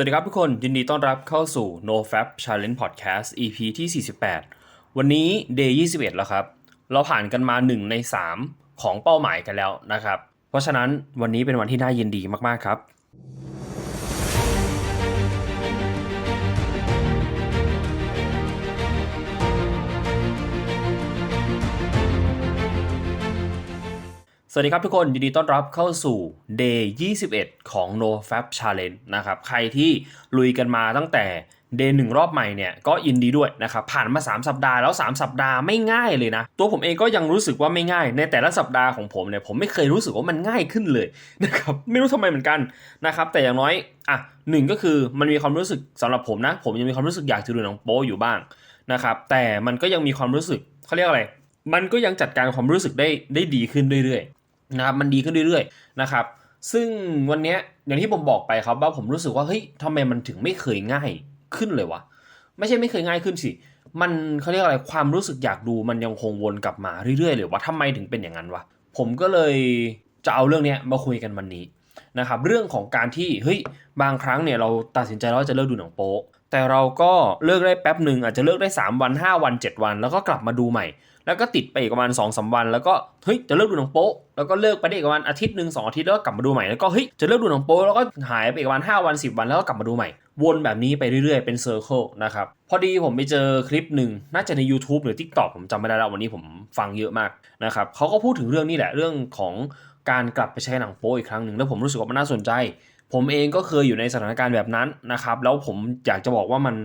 วัสดีครับทุกคนยินดีต้อนรับเข้าสู่ No Fab Challenge Podcast EP ที่ 48 วันนี้ Day 21 แล้วครับ เราผ่านกันมา 1 ใน 3 ของเป้าหมายกันแล้วนะครับ เพราะฉะนั้นวันนี้เป็นวันที่น่ายินดีมาก ๆ ครับ สวัสดีครับทุกคนยินดีต้อนรับเข้าสู่ Day 21 ของ No Fab Challenge นะครับ ใครที่ลุยกันมาตั้งแต่ Day 1 รอบใหม่เนี่ย ก็ยินดีด้วยนะครับ ผ่านมา 3 สัปดาห์แล้ว 3 สัปดาห์ไม่ง่ายเลยนะ ตัวผมเองก็ยังรู้สึกว่าไม่ง่าย ในแต่ละสัปดาห์ของผมเนี่ย ผมไม่เคยรู้สึกว่ามันง่ายขึ้นเลยนะครับ ไม่รู้ทำไมเหมือนกันนะครับ แต่อย่างน้อย อะหนึ่งก็คือมันมีความรู้สึกสำหรับผมนะ ผมยังมีความรู้สึกอยากจะดูหนังโป๊อยู่บ้างนะครับ แต่มันก็ยังมีความรู้สึกเขาเรียกอะไร มันก็ยังจัดการความรู้สึกได้ได้ดีขึ้นเรื่อย นะครับมันดีขึ้นเรื่อยๆนะครับซึ่งวันนี้อย่างที่ผมบอกไปครับว่าผมรู้สึกว่าเฮ้ยทำไมมันถึงไม่เคยง่ายขึ้นเลยวะไม่ใช่ไม่เคยง่ายขึ้นสิมันเขาเรียกอะไรความรู้สึกอยากดูมันยังคงวนกลับมาเรื่อยๆเลยว่าทำไมถึงเป็นอย่างนั้นวะผมก็เลยจะเอาเรื่องเนี้ยมาคุยกันวันนี้นะครับเรื่องของการที่เฮ้ยบางครั้งเนี่ยเราตัดสินใจว่าจะเลิกดูหนังโป๊แต่เราก็เลิกได้แป๊บหนึ่งอาจจะเลิกได้ 3 วัน 5 วัน 7 วัน แล้วก็กลับมาดูใหม่ แล้วก็ติดไปอีกประมาณ2อสวัน แล้วก็เฮ้ยจะเลิกดูหนังโป๊ะแล้วก็เลิกไปได้อีกประมาณอาทิตย์หนึ่งสองอาทิตย์แล้วก็กลับมาดูใหม่แล้วก็เฮ้ยจะเลิกดูหนังโป๊ะแล้วก็หายไปอีกประมาณ5วัน 10 วันแล้วก็กลับมาดูใหม่ วนแบบนี้ไปเรื่อยๆเป็นเซอร์เคิลนะครับพอดีผมไปเจอคลิปหนึ่งน่าจะใน YouTube หรือ TikTok ผมจำไม่ได้แล้ววันนี้ผมฟังเยอะมากนะครับเขาก็พูดถึงเรื่องนี้แหละเรื่องของการกลับไปใช้หนังโป๊อีกครั้งหนึ่งแล้วผมรู้สึกว่ามันน่าสนใจ ผมเองก็เคยอยู่ในสถานการณ์แบบนั้นนะครับแล้วผมอยากจะบอกว่ามัน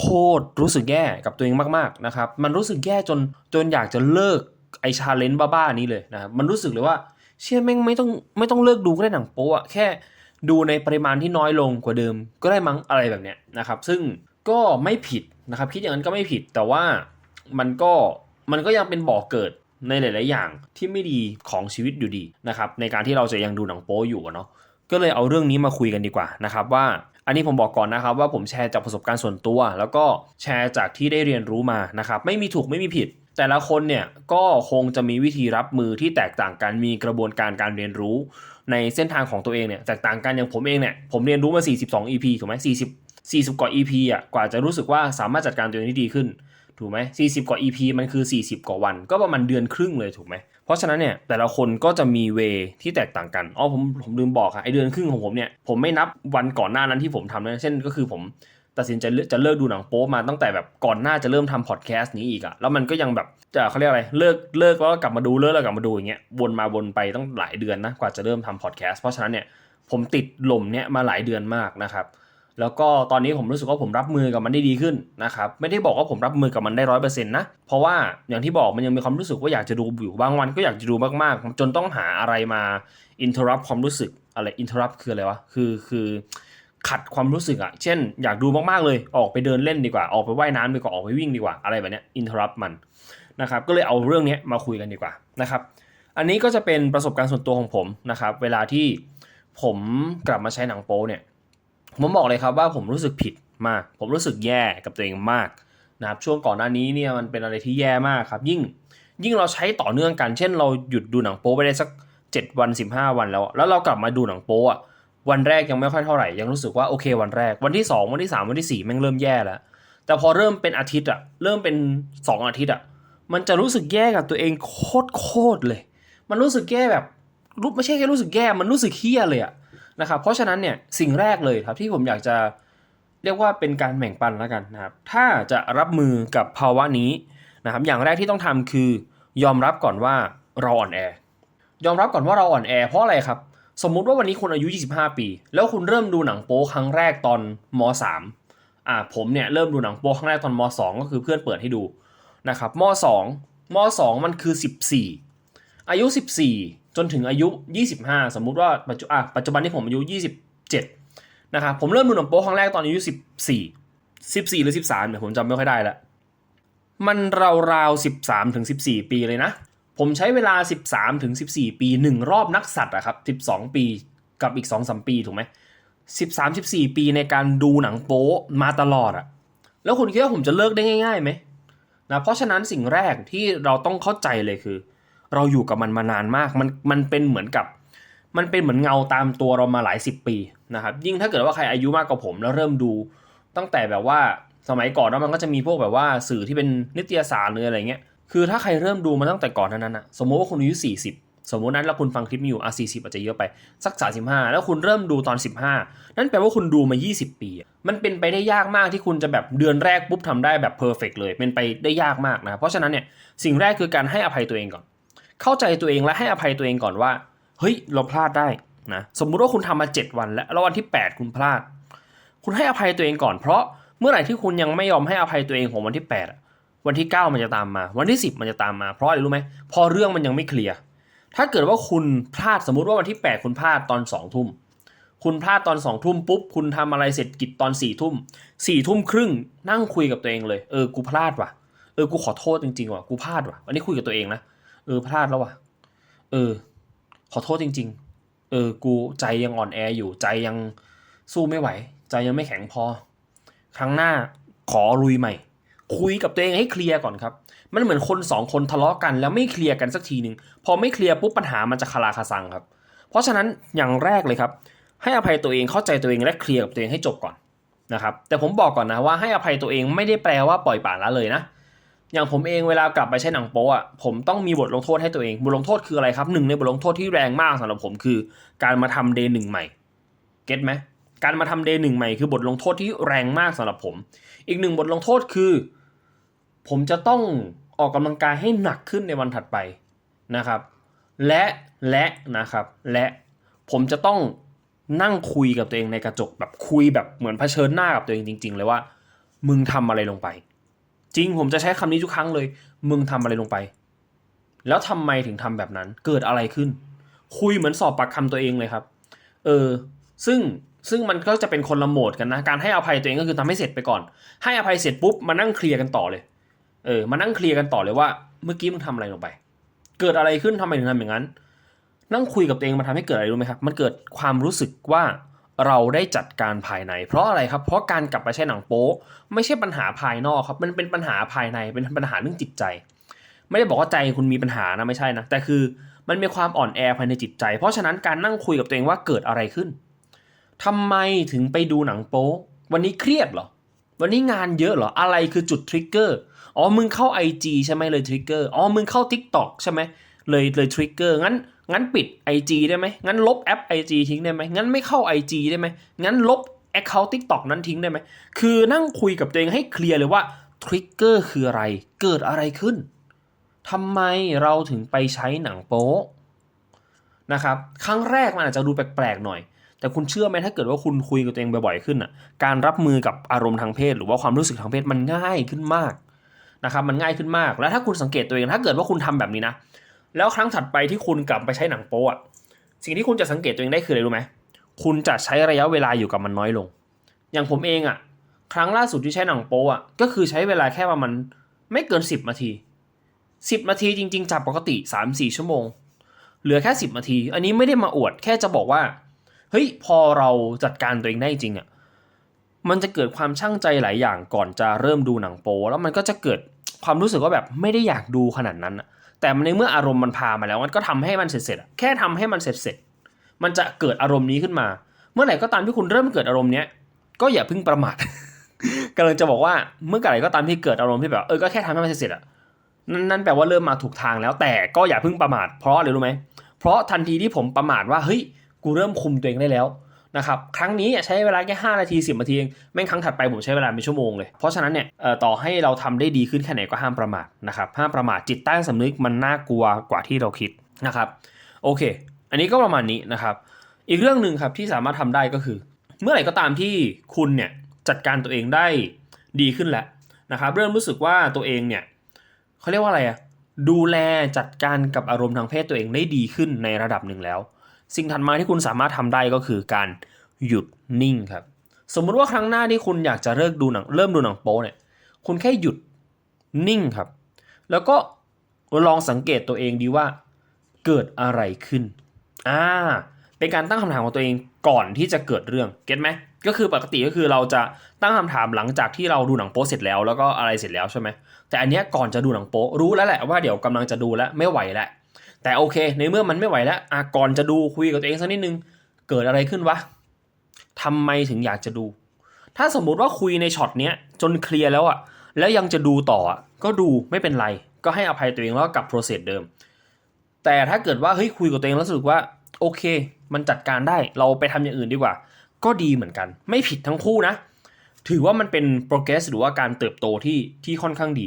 โคตรรู้สึกแย่กับตัวเองมากๆนะครับ มันรู้สึกแย่จนจนอยากจะเลิกไอชาเลนจ์บ้าๆนี้เลยนะครับมันรู้สึกเลยว่าเชื่อแม่งไม่ต้องไม่ต้องเลิกดูก็ได้หนังโป๊อะแค่ดูในปริมาณที่น้อยลงกว่าเดิม ก็ได้มั้งอะไรแบบเนี้ยนะครับ ซึ่งก็ไม่ผิดนะครับ คิดอย่างนั้นก็ไม่ผิดแต่ว่ามันก็มันก็ยังเป็นบ่อกเกิดในหลาย ๆ อย่างที่ไม่ดีของชีวิตอยู่ดีนะครับในการที่เราจะยังดูหนังโป๊อยู่เนาะก็เลยเอาเรื่องนี้มาคุยกันดีกว่านะครับว่า อันนี้ผมบอกก่อนนะครับว่าผมแชร์จากประสบการณ์ส่วนตัว แล้วก็แชร์จากที่ได้เรียนรู้มานะครับไม่มีถูกไม่มีผิด แต่ละคนเนี่ยก็คงจะมีวิธีรับมือที่แตกต่างกันมีกระบวนการการเรียนรู้ ในเส้นทางของตัวเองเนี่ยแตกต่างกันอย่างผมเองเนี่ยผมเรียนรู้มา 42 EP ถูกไหม40 40 กว่า EP อะกว่าจะรู้สึกว่าสามารถจัดการตัวเองได้ดีขึ้น ถูกไหม40กว่า EP มันคือ 40 กว่าวัน ก็ประมาณเดือนครึ่งเลยถูกไหม เพราะฉะนั้นเนี่ยแต่ละคนก็จะมีเวที่แตกต่างกัน อ๋อผมผมลืมบอกค่ะไอเดือนครึ่งของผมเนี่ยผมไม่นับวันก่อนหน้านั้นที่ผมทำนะเช่นก็คือผมตัดสินใจจะเลิกดูหนังโป๊มาตั้งแต่แบบก่อนหน้าจะเริ่มทำพอดแคสต์นี้อีกอะแล้วมันก็ยังแบบจะเขาเรียกอะไรเลิกเลิกแล้วก็กลับมาดูเลิกแล้วกลับมาดูอย่างเงี้ยวนมาวนไปตั้งหลายเดือนนะกว่าจะเริ่มทำพอดแคสต์เพราะฉะนั้นเนี่ยผมติดลมเนี่ยมาหลายเดือนมากนะครับ แล้วก็ตอนนี้ผมรู้สึกว่าผมรับมือกับมันได้ดีขึ้นนะครับไม่ได้บอกว่าผมรับมือกับมันได้ร้อยเปอร์เซ็นต์นะเพราะว่าอย่างที่บอกมันยังมีความรู้สึกว่าอยากจะดูอยู่บางวันก็อยากจะดูมากๆ จนต้องหาอะไรมา interrupt ความรู้สึกอะไร interrupt คืออะไรวะคือคือขัดความรู้สึกอะเช่น อยากดูมากๆเลยออกไปเดินเล่นดีกว่าออกไปว่ายน้ำดีกว่าออกไปวิ่งดีกว่าอะไรแบบเนี้ย interrupt มันนะครับก็เลยเอาเรื่องนี้มาคุยกันดีกว่านะครับอันนี้ก็จะเป็นประสบการณ์ส่วนตัวของผมนะครับเวลาที่ผมกลับมาใช้หนังโป๊เนี่ย ผมบอกเลยครับว่าผมรู้สึกผิดมาก ผมรู้สึกแย่กับตัวเองมากนะครับช่วงก่อนหน้านี้เนี่ยมันเป็นอะไรที่แย่มากครับยิ่งยิ่งเราใช้ต่อเนื่องกัน เช่น เราหยุดดูหนังโป๊ไปได้สัก 7 วัน 15 วันแล้ว แล้วเรากลับมาดูหนังโป๊อะวันแรกยังไม่ค่อยเท่าไหร่ยังรู้สึกว่าโอเควันแรกวันที่ 2 วันที่ 3 วันที่ 4 แม่งเริ่มแย่แล้ว แต่พอเริ่มเป็นอาทิตย์อะเริ่มเป็น 2 อาทิตย์อะมันจะรู้สึกแย่กับตัวเองโคตรโคตรเลย มันรู้สึกแย่แบบรู้ไม่ใช่แค่รู้สึกแย่มันรู้สึกเฮี้ยเลยอะ นะครับเพราะฉะนั้นเนี่ยสิ่งแรกเลยครับที่ผมอยากจะเรียกว่าเป็นการแบ่งปันแล้วกันนะครับถ้าจะรับมือกับภาวะนี้นะครับอย่างแรกที่ต้องทำคือยอมรับก่อนว่าเราอ่อนแอยอมรับก่อนว่าเราอ่อนแอเพราะอะไรครับ สมมุติว่าวันนี้คุณอายุ 25 ปี แล้วคุณเริ่มดูหนังโป๊ครั้งแรกตอนม .3 อ่าผมเนี่ยเริ่มดูหนังโป๊ครั้งแรกตอนม .2 ก็คือเพื่อนเปิดให้ดูนะครับม .2 ม .2 มันคือ 14 อายุ 14 จนถึงอายุ 25 สมมุติว่าปัจจุปัจจุบันที่ผมอายุ 27 นะครับผมเริ่มดูหนังโป๊ครั้งแรกตอนอายุ 14 14 หรือ 13เนี่ยผมจำไม่ค่อยได้ล้วมันราวๆ 13 ถึง 14 ปีเลยนะ ผมใช้เวลา 13 ถึง 14 ปี 1 รอบนักสัตว์อะครับ 12 ปีกับอีก 2-3 ปีถูกไหม13 14 ปีในการดูหนังโป๊มาตลอดอะแล้วคุณคิดว่าผมจะเลิกได้ง่ายๆไหมนะเพราะฉะนั้นสิ่งแรกที่เราต้องเข้าใจเลยคือ เราอยู่กับมันมานานมาก มันมันเป็นเหมือนกับ มันเป็นเหมือนเงาตามตัวเรามาหลายสิบปีนะครับ ยิ่งถ้าเกิดว่าใครอายุมากกว่าผมแล้วเริ่มดู ตั้งแต่แบบว่าสมัยก่อนแล้วมันก็จะมีพวกแบบว่าสื่อที่เป็นนิตยสารหรืออะไรเงี้ย คือถ้าใครเริ่มดูมาตั้งแต่ก่อนนั้นอะสมมติว่าคุณอายุ40สมมตินั้นแล้วคุณฟังคลิปนี้อยู่อะ40อาจจะเยอะไป สัก35แล้วคุณเริ่มดูตอน15นั่นแปลว่าคุณดูมา 20 ปี มันเป็นไปได้ยากมากที่คุณจะแบบเดือนแรกปุ๊บทำได้แบบเพอร์เฟกเลย เป็นไปได้ยากมากนะ เพราะฉะนั้นเนี่ยสิ่งแรกคือการให้อภัยตัวเองก่อน เข้าใจตัวเองและให้อภัยตัวเองก่อนว่า เฮ้ย เราพลาดได้นะสมมุติว่าคุณทำมา 7 วัน แล้วแล้ววันที่ 8 คุณพลาด คุณให้อภัยตัวเองก่อนเพราะเมื่อไหร่ที่คุณยังไม่ยอมให้อภัยตัวเองของวันที่ 8 วันที่ 9 มันจะตามมา วันที่ 10 มันจะตามมาเพราะอะไรรู้ไหมพอเรื่องมันยังไม่เคลียร์ถ้าเกิดว่าคุณพลาดสมมุติว่าวันที่ 8 คุณพลาดตอน2ทุ่มคุณพลาดตอน2ทุ่มปุ๊บคุณทำอะไรเสร็จกิจตอน4ทุ่ม4ทุ่มครึ่งนั่งคุยกับตัวเองเลยเออกูพลาดว่ะเออกูขอโทษจริงๆว่ะกูพลาดว่ะอันนี้คุยกับตัวเองนะ เออพลาดแล้วว่ะ เออ ขอโทษจริง ๆ เออ กูใจยังอ่อนแออยู่ใจยังสู้ไม่ไหว ใจยังไม่แข็งพอ ครั้งหน้าขอลุยใหม่ คุยกับตัวเองให้เคลียร์ก่อนครับ มันเหมือนคนสองคนทะเลาะกันแล้วไม่เคลียร์กันสักทีหนึ่งพอไม่เคลียร์ปุ๊บปัญหามันจะคาราคาซังครับ เพราะฉะนั้นอย่างแรกเลยครับ ให้อภัยตัวเองเข้าใจตัวเองและเคลียร์กับตัวเองให้จบก่อนนะครับแต่ผมบอกก่อนนะว่าให้อภัยตัวเองไม่ได้แปลว่าปล่อยปละละเลยนะ อย่างผมเองเวลากลับไปใช้หนังโป๊อะผมต้องมีบทลงโทษให้ตัวเอง บทลงโทษคืออะไรครับหนึ่งในบทลงโทษที่แรงมากสำหรับผมคือ การมาทำเดย์หนึ่งใหม่เก็ตไหมการมาทำเดย์หนึ่งใหม่คือบทลงโทษที่แรงมากสำหรับผม อีกหนึ่งบทลงโทษคือ ผมจะต้องออกกำลังกายให้หนักขึ้นในวันถัดไปนะครับ และและนะครับ และผมจะต้องนั่งคุยกับตัวเองในกระจกแบบคุยแบบเหมือนเผชิญหน้ากับตัวเองจริง ๆ เลยว่า มึงทำอะไรลงไป จริงผมจะใช้คำนี้ทุกครั้งเลย มึงทำอะไรลงไป แล้วทำไมถึงทำแบบนั้น เกิดอะไรขึ้น คุยเหมือนสอบปากคำตัวเองเลยครับ เออ ซึ่งซึ่งมันก็จะเป็นคนละโหมดกันนะ การให้อภัยตัวเองก็คือทำให้เสร็จไปก่อน ให้อภัยเสร็จปุ๊บมานั่งเคลียร์กันต่อเลย เออ มานั่งเคลียร์กันต่อเลยว่า เมื่อกี้มึงทำอะไรลงไป เกิดอะไรขึ้นทำไมถึงทำอย่างนั้น นั่งคุยกับตัวเองมันทำให้เกิดอะไรรู้ไหมครับ มันเกิดความรู้สึกว่า เราได้จัดการภายใน เพราะอะไรครับ เพราะการกลับไปใช้หนังโป๊ไม่ใช่ปัญหาภายนอกครับ มันเป็นปัญหาภายในเป็นปัญหาเรื่องจิตใจ ไม่ได้บอกว่าใจคุณมีปัญหานะไม่ใช่นะแต่คือมันมีความอ่อนแอภายในจิตใจ เพราะฉะนั้นการนั่งคุยกับตัวเองว่าเกิดอะไรขึ้นทำไมถึงไปดูหนังโป๊วันนี้เครียดเหรอ วันนี้งานเยอะเหรอ อะไรคือจุดทริกเกอร์ อ๋อ มึงเข้า IG ใช่ไหมเลยทริกเกอร์ อ๋อ มึงเข้า TikTok ใช่ไหมเลยเลยทริกเกอร์ งั้น งั้นปิด IG ได้ไหมงั้นลบแอป IG ทิ้งได้ไหมงั้นไม่เข้า IG ได้ไหมงั้นลบ Account TikTok นั้นทิ้งได้ไหมคือนั่งคุยกับตัวเองให้เคลียร์เลยว่าทริกเกอร์คืออะไร เกิดอะไรขึ้นทำไมเราถึงไปใช้หนังโป๊นะครับครั้งแรกมันอาจจะดูแปลกๆหน่อย แต่คุณเชื่อไหมถ้าเกิดว่าคุณคุยกับตัวเองบ่อยๆขึ้นอะการรับมือกับอารมณ์ทางเพศ หรือว่าความรู้สึกทางเพศมันง่ายขึ้นมากนะครับมันง่ายขึ้นมาก แล้วถ้าคุณสังเกตตัวเองถ้าเกิดว่าคุณทำแบบนี้นะ แล้วครั้งถัดไปที่คุณกลับไปใช้หนังโป๊อะสิ่งที่คุณจะสังเกตตัวเองได้คืออะไรรู้ไหมคุณจะใช้ระยะเวลาอยู่กับมันน้อยลง อย่างผมเองอะครั้งล่าสุดที่ใช้หนังโป๊อะก็คือใช้เวลาแค่ประมาณไม่เกิน 10นาที10นาทีจริง ๆ จากปกติ 3-4 ชั่วโมง เหลือแค่ 10นาที อันนี้ไม่ได้มาอวดแค่จะบอกว่าเฮ้ยพอเราจัดการตัวเองได้จริงอะมันจะเกิดความช่างใจหลายอย่างก่อนจะเริ่มดูหนังโป๊แล้วมันก็จะเกิดความรู้สึกว่าแบบไม่ได้อยากดูขนาดนั้นอะ แต่ในเมื่ออารมณ์มันพามาแล้วมันก็ทำให้มันเสร็จๆอะแค่ทำให้มันเสร็จๆมันจะเกิดอารมณ์นี้ขึ้นมา เมื่อไหร่ก็ตามที่คุณเริ่มเกิดอารมณ์เนี้ยก็อย่าเพิ่งประมาทกำลังจะบอกว่าเมื่อไหร่ก็ตามที่เกิดอารมณ์ที่แบบเออก็แค่ทำให้มันเสร็จๆอะนั่นนั่นแปลว่าเริ่มมาถูกทางแล้ว แต่ก็อย่าเพิ่งประมาทเพราะอะไรรู้ไหมเพราะทันทีที่ผมประมาทว่าเฮ้ยกูเริ่มคุมตัวเองได้แล้ว นะครับครั้งนี้ใช้เวลาแค่5นาที 10นาทีเองแม่งครั้งถัดไปผมใช้เวลาเป็นชั่วโมงเลย เพราะฉะนั้นเนี่ยต่อให้เราทำได้ดีขึ้นแค่ไหนก็ห้ามประมาทนะครับห้ามประมาทจิตใต้สำนึกมันน่ากลัวกว่าที่เราคิดนะครับโอเค อันนี้ก็ประมาณนี้นะครับ อีกเรื่องหนึ่งครับที่สามารถทำได้ก็คือ เมื่อไหร่ก็ตามที่คุณเนี่ยจัดการตัวเองได้ดีขึ้นแล้วนะครับเริ่มรู้สึกว่าตัวเองเนี่ยเขาเรียกว่าอะไรอะดูแลจัดการกับอารมณ์ทางเพศตัวเองได้ดีขึ้นในระดับหนึ่งแล้ว สิ่งถัดมาที่คุณสามารถทำได้ก็คือการหยุดนิ่งครับ สมมุติว่าครั้งหน้าที่คุณอยากจะเลิกดูหนัง เริ่มดูหนังโป๊เนี่ย คุณแค่หยุดนิ่งครับ แล้วก็ลองสังเกตตัวเองดีว่าเกิดอะไรขึ้น อ่า เป็นการตั้งคำถามของตัวเองก่อนที่จะเกิดเรื่อง เก็ตไหม ก็คือปกติก็คือเราจะตั้งคำถามหลังจากที่เราดูหนังโป๊เสร็จแล้ว แล้วก็อะไรเสร็จแล้วใช่ไหม แต่อันเนี้ยก่อนจะดูหนังโป๊รู้แล้วแหละว่าเดี๋ยวกำลังจะดูแล้วไม่ไหวแล้ว แต่โอเค ในเมื่อมันไม่ไหวแล้วอาก่อนจะดูคุยกับตัวเองสักนิดนึง เกิดอะไรขึ้นวะทำไมถึงอยากจะดู ถ้าสมมุติว่าคุยในช็อตเนี้ยจนเคลียร์แล้วอะแล้วยังจะดูต่ออก็ดูไม่เป็นไร ก็ให้อภัยตัวเองแล้วกลับโปรเซสเดิม แต่ถ้าเกิดว่าเฮ้ยคุยกับตัวเองแล้วรู้สึกว่าโอเค มันจัดการได้เราไปทำอย่างอื่นดีกว่า ก็ดีเหมือนกัน ไม่ผิดทั้งคู่นะ ถือว่ามันเป็น progress หรือว่าการเติบโตที่ที่ค่อนข้างดี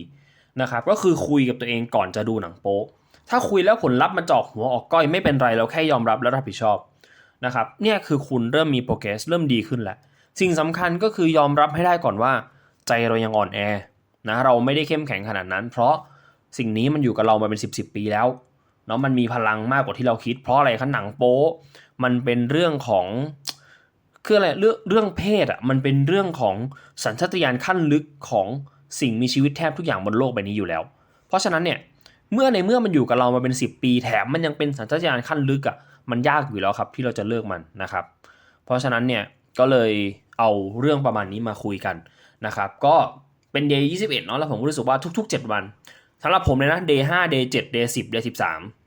นะครับ ก็คือคุยกับตัวเองก่อนจะดูหนังโป๊ะ ถ้าคุยแล้วผลลัพธ์มันจอกหัวออกก้อยไม่เป็นไรเราแค่ยอมรับและรับผิดชอบนะครับเนี่ยคือคุณเริ่มมี progress เริ่มดีขึ้นแล้วสิ่งสำคัญก็คือยอมรับให้ได้ก่อนว่า ใจเรายังอ่อนแอนะเราไม่ได้เข้มแข็งขนาดนั้น เพราะสิ่งนี้มันอยู่กับเรามาเป็น 10บสปีแล้วเนาะมันมีพลังมากกว่าที่เราคิด เพราะอะไรคะหนังโป๊มันเป็นเรื่องของคืออะไรเรื่องเรื่องเพศอะมันเป็นเรื่องของสัญชาตญาณขั้นลึกของสิ่งมีชีวิตแทบทุกอย่างบนโลกใบนี้อยู่แล้ว เพราะฉะนั้นเนี่ย เมื่อในเมื่อมันอยู่กับเรามาเป็น 10 ปี แถมมันยังเป็นสัญชาตญาณขั้นลึกอะมันยากอยู่แล้วครับที่เราจะเลิกมันนะครับ เพราะฉะนั้นเนี่ยก็เลยเอาเรื่องประมาณนี้มาคุยกันนะครับ ก็เป็น day 21เนาะแล้วผมก็รู้สึกว่าทุก ๆ 7 วันสำหรับผมเลยนะ day 5 day 7 day 10 day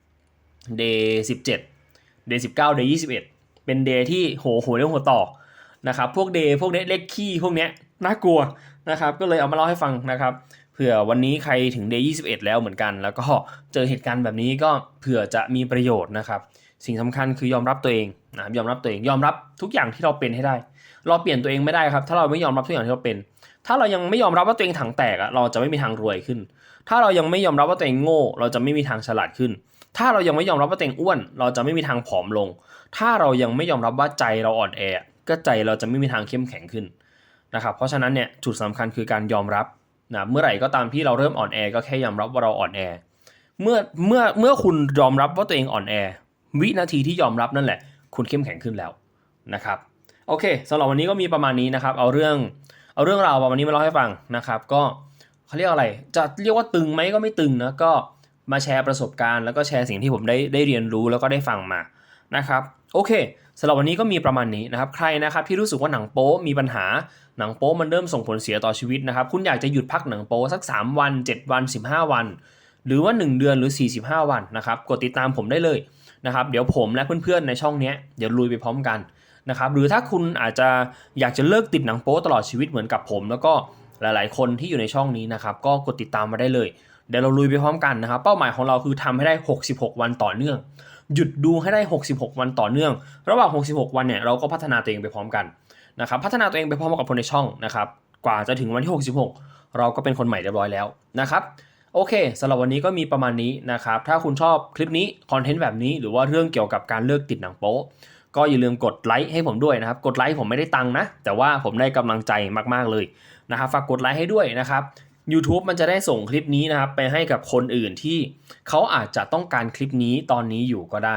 13 day 17 day 19 day 21เป็น day ที่โหโหเรื่องหัวต่อนะครับ พวก day พวกเนี้ยเลขขี้พวกเนี้ยน่ากลัวนะครับ ก็เลยเอามาเล่าให้ฟังนะครับ เผื่อวันนี้ใครถึง day 21แล้วเหมือนกัน แล้วก็เจอเหตุการณ์แบบนี้ก็เผื่อจะมีประโยชน์นะครับ สิ่งสำคัญคือยอมรับตัวเองนะครับยอมรับตัวเองยอมรับทุกอย่างที่เราเป็นให้ได้ เราเปลี่ยนตัวเองไม่ได้ครับ ถ้าเราไม่ยอมรับทุกอย่างที่เราเป็น ถ้าเรายังไม่ยอมรับว่าตัวเองถังแตกอะเราจะไม่มีทางรวยขึ้น ถ้าเรายังไม่ยอมรับว่าตัวเองโง่ เราจะไม่มีทางฉลาดขึ้น ถ้าเรายังไม่ยอมรับว่าตัวเองอ้วน เราจะไม่มีทางผอมลง ถ้าเรายังไม่ยอมรับว่าใจเราอ่อนแอ ก็ใจเราจะไม่มีทางเข้มแข็งขึ้นนะครับ เพราะฉะนั้นเนี่ยจุดสำคัญคือการยอมรับ นะเมื่อไหร่ก็ตามที่เราเริ่มอ่อนแอก็แค่ยอมรับว่าเราอ่อนแอ เมื่อเมื่อเมื่อคุณยอมรับว่าตัวเองอ่อนแอ วินาทีที่ยอมรับนั่นแหละ คุณเข้มแข็งขึ้นแล้วนะครับโอเคสำหรับวันนี้ก็มีประมาณนี้นะครับ เอาเรื่องเอาเรื่องราวประมาณนี้มาเล่าให้ฟังนะครับ ก็เขาเรียกอะไร จะเรียกว่าตึงไหมก็ไม่ตึงนะก็มาแชร์ประสบการณ์แล้วก็แชร์สิ่งที่ผมได้ได้เรียนรู้แล้วก็ได้ฟังมานะครับ โอเคสำหรับวันนี้ก็มีประมาณนี้นะครับ ใครนะครับที่รู้สึกว่าหนังโป๊มีปัญหา หนังโป๊มันเริ่มส่งผลเสียต่อชีวิตนะครับ คุณอยากจะหยุดพักหนังโป๊สัก 3 วัน 7 วัน 15 วัน หรือว่า 1 เดือนหรือ 45 วันนะครับ กดติดตามผมได้เลยนะครับ เดี๋ยวผมและเพื่อนๆในช่องนี้เดี๋ยวลุยไปพร้อมกันนะครับ หรือถ้าคุณอาจจะอยากจะเลิกติดหนังโป๊ตลอดชีวิตเหมือนกับผม แล้วก็หลาย ๆ คนที่อยู่ในช่องนี้นะครับ ก็กดติดตามมาได้เลย เดี๋ยวเราลุยไปพร้อมกันนะครับ เป้าหมายของเราคือทำให้ได้ 66 วันต่อเนื่อง หยุดดูให้ได้ 66 วันต่อเนื่อง ระหว่าง 66 วันเนี่ยเราก็พัฒนาตัวเองไปพร้อมกันนะครับ พัฒนาตัวเองไปพร้อมกับคนในช่องนะครับ กว่าจะถึงวันที่ 66 เราก็เป็นคนใหม่เรียบร้อยแล้วนะครับโอเคสำหรับวันนี้ก็มีประมาณนี้นะครับ ถ้าคุณชอบคลิปนี้ คอนเทนต์แบบนี้ หรือว่าเรื่องเกี่ยวกับการเลิกติดหนังโป๊ะ ก็อย่าลืมกดไลค์ให้ผมด้วยนะครับ กดไลค์ผมไม่ได้ตังค์นะ แต่ว่าผมได้กำลังใจมากๆเลยนะครับ ฝากกดไลค์ให้ด้วยนะครับ YouTube มันจะได้ส่งคลิปนี้นะครับ ไปให้กับคนอื่นที่เขาอาจจะต้องการคลิปนี้ตอนนี้อยู่ก็ได้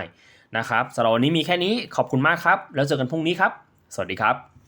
นะครับสำหรับวันนี้มีแค่นี้ขอบคุณมากครับ แล้วเจอกันพรุ่งนี้ครับ สวัสดีครับ